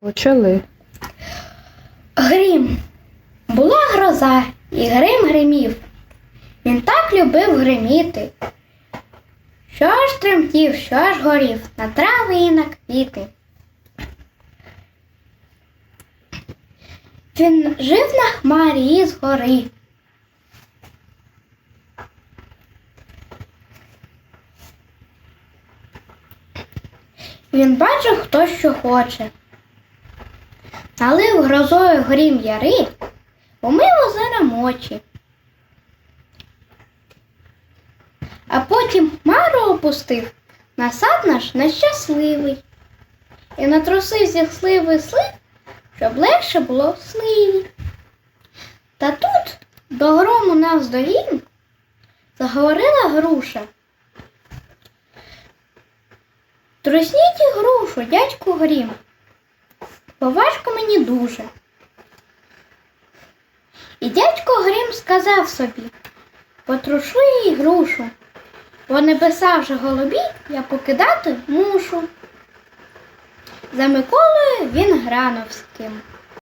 Почали. Грім. Була гроза, і грим гримів. Він так любив гриміти. Що ж тремтів, що ж горів на трави і на квіти. Він жив на хмарі із гори. Він бачив, хто що хоче. Налив грозою грім яри, умив озером очі. А потім мару опустив на сад наш нещасливий. І натрусив зі сливи слив, щоб легше було сливі. Та тут до грому навздогін заговорила груша. Трусніть грушу, дядьку грім бо важко мені дуже. І дядько Грім сказав собі, потрушу їй грушу, бо небеса вже голубі я покидати мушу. За Миколою він Грановським.